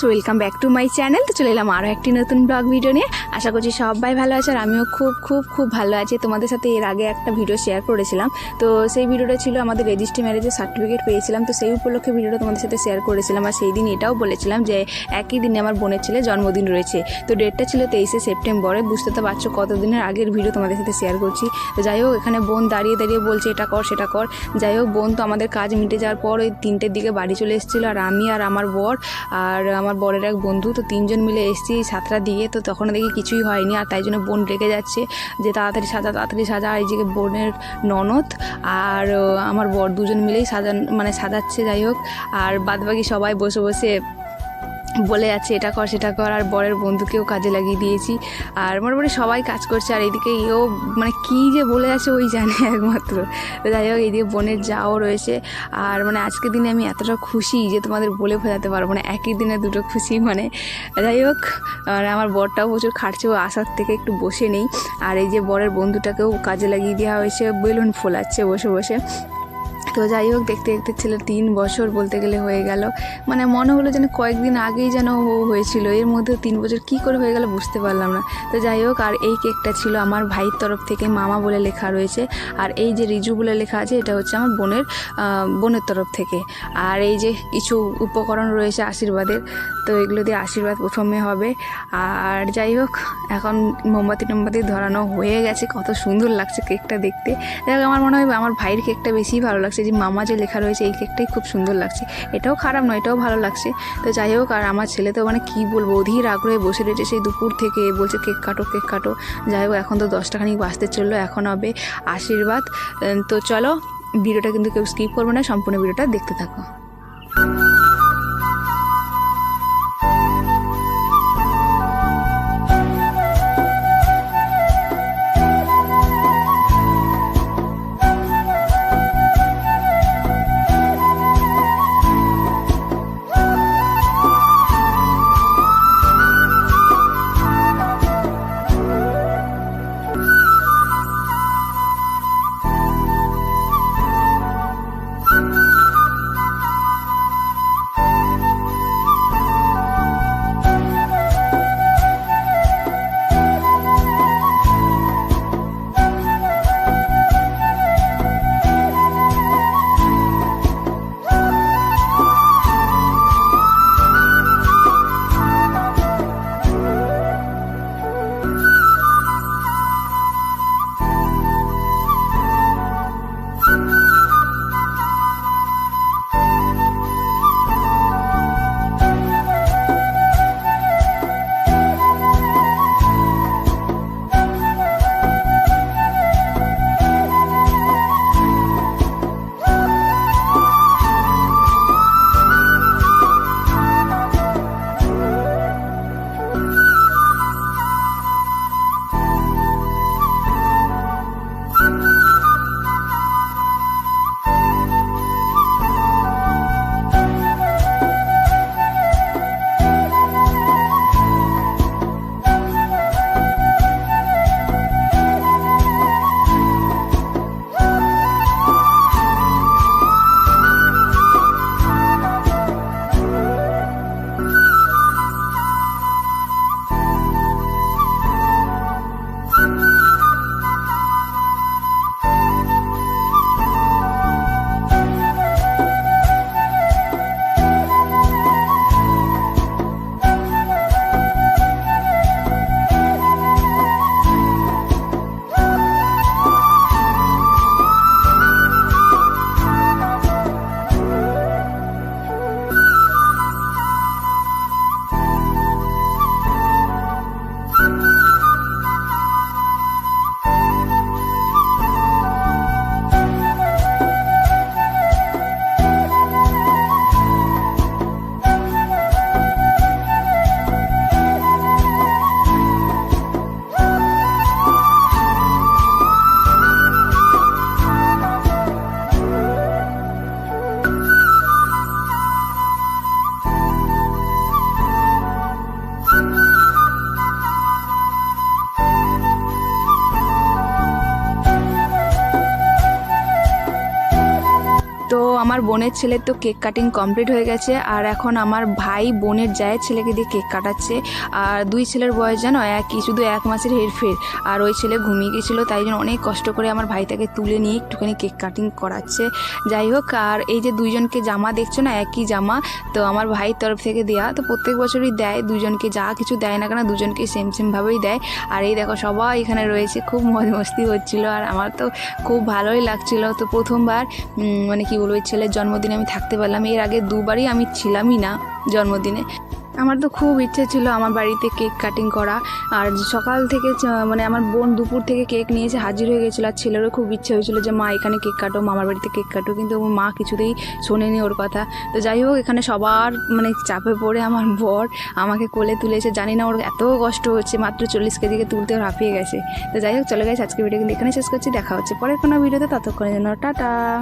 Friends welcome back to my channel তো চলে এলাম আরও একটি নতুন ব্লগ ভিডিও নিয়ে। আশা করছি সবাই ভালো আছে আর আমিও খুব খুব খুব ভালো আছি। তোমাদের সাথে এর আগে একটা ভিডিও শেয়ার করেছিলাম। তো সেই ভিডিওটা ছিল আমাদের রেজিস্ট্রি ম্যারেজের সার্টিফিকেট পেয়েছিলাম। তো সেই উপলক্ষে ভিডিওটা তোমাদের সাথে শেয়ার করেছিলাম। আর সেই দিন এটাও বলেছিলাম যে, একই দিনে আমার বোনের ছেলে জন্মদিন রয়েছে। তো ডেটটা ছিল তেইশে সেপ্টেম্বরে। বুঝতে তো পারছ কতদিনের আগের ভিডিও তোমাদের সাথে শেয়ার করছি। তো যাই হোক, এখানে বোন দাঁড়িয়ে দাঁড়িয়ে বলছে, এটা কর, সেটা কর। যাই হোক, বোন তো আমাদের কাজ মিটে যাওয়ার পর ওই তিনটের দিকে বাড়ি চলে এসেছিল। আর আমি আর আমার বর আর আমার বরের এক বন্ধু, তো তিনজন মিলে এসছি সাঁতরা দিয়ে, তো তখন দেখি কিছুই হয়নি, আর তাই জন্য বোন রেগে যাচ্ছে, যে তাড়াতাড়ি সাজা তাড়াতাড়ি সাজা এই যে বোনের ননদ আর আমার বর দুজন মিলেই সাজান মানে সাজাচ্ছে, যাই হোক, আর বাদবাকি সবাই বসে বসে বলে যাচ্ছে, এটা কর, সেটা কর। আর বরের বন্ধুকেও কাজে লাগিয়ে দিয়েছি। আর মোটামুটি সবাই কাজ করছে, আর এদিকে এও মানে কী যে বলে আছে ওই জানে একমাত্র। তো যাই হোক এইদিকে বোনের যাও রয়েছে। আর মানে আজকের দিনে আমি এতটা খুশি যে তোমাদের বলে বোঝাতে পারব না, একই দিনে দুটো খুশি মানে। যাই হোক, আর আমার বরটাও প্রচুর খাটছে, ও আসার থেকে একটু বসে নেই। আর এই যে বরের বন্ধুটাকেও কাজে লাগিয়ে দেওয়া হয়েছে, বেলুন ফোলাচ্ছে বসে বসে। তো যাই হোক, দেখতে দেখতে ছেলে তিন বছর বলতে গেলে হয়ে গেল। মানে মনে হলো যেন কয়েকদিন আগেই যেন ও হয়েছিল। এর মধ্যে তিন বছর কি করে হয়ে গেল বুঝতে পারলাম না। তো যাই হোক, আর এই কেকটা ছিল আমার ভাইয়ের তরফ থেকে মামা বলে লেখা রয়েছে। আর এই যে রিজু বলে লেখা আছে, এটা হচ্ছে আমার বোনের বোনের তরফ থেকে। আর এই যে কিছু উপকরণ রয়েছে আশীর্বাদের, তো এগুলো দিয়ে আশীর্বাদ প্রথমে হবে। আর যাই হোক, এখন মোমবাতি টোমবাতি ধরানো হয়ে গেছে। কত সুন্দর লাগছে কেকটা দেখতে। যাই হোক, আমার মনে হয় আমার ভাইয়ের কেকটা বেশি ভালো লাগছে। যে মামা যে লেখা রয়েছে, এই কেকটাই খুব সুন্দর লাগছে। এটাও খারাপ নয়, এটাও ভালো লাগছে। তো যাই হোক, আর আমার ছেলে তো মানে কী বলব, অধীর আগ্রহে বসে রয়েছে সেই দুপুর থেকে, বলছে কেক কাটো কেক কাটো। যাই হোক, এখন তো দশটাখানি বাঁচতে চলল, এখন হবে আশীর্বাদ। তো চলো, ভিডিওটা কিন্তু কেউ স্কিপ করব না, সম্পূর্ণ ভিডিওটা দেখতে থাকো। আমার বোনের ছেলের তো কেক কাটিং কমপ্লিট হয়ে গেছে, আর এখন আমার ভাই বোনের জায়ের ছেলেকে দিয়ে কেক কাটাচ্ছে, আর দুই ছেলের বয়স জানো একই শুধু এক মাসের হেরফের, আর ওই ছেলে ঘুমিয়ে গেছিল, তাই জন্য অনেক কষ্ট করে আমার ভাই তাকে তুলে নিয়ে একটুখানি কেক কাটিং করাচ্ছে। যাই হোক, আর এই যে দুইজনকে জামা দেখছ না, একই জামা, তো আমার ভাইয়ের তরফ থেকে দেওয়া তো প্রত্যেক বছরই দেয় দুজনকে যা কিছু দেয় না কেন দুজনকে সেম সেমভাবেই দেয়। আর এই দেখো সবাই এখানে রয়েছে, খুব মজ মস্তি হচ্ছিল, আর আমার তো খুব ভালোই লাগছিল, তো প্রথমবার মানে কি বলব, এই ছেলের জন্মদিনে আমি থাকতে পারলাম। এর আগে দুবারই আমি ছিলামই না জন্মদিনে। আমার তো খুব ইচ্ছে ছিল আমার বাড়িতে কেক কাটিং করা। আর সকাল থেকে মানে আমার বোন দুপুর থেকে কেক নিয়ে এসে হাজির হয়ে গেছিল। আর ছেলেরও খুব ইচ্ছে হয়েছিল যে, মা, এখানে কেক কাটো, মামার বাড়িতে কেক কাটো। কিন্তু ওর মা কিছুতেই শোনেনি ওর কথা। তো যাই হোক, এখানে সবার মানে চাপে পড়ে আমার বর। আমাকে কোলে তুলেছে। জানি না ওর এত কষ্ট হচ্ছে, মাত্র চল্লিশ কেজিকে তুলতে ওর হাঁপিয়ে গেছে। তো যাই হোক, চলে গেছে আজকে ভিডিও কিন্তু এখানে শেষ করছি। দেখা হচ্ছে পরের কোনো ভিডিওতে ততক্ষণের জন্য টাটা।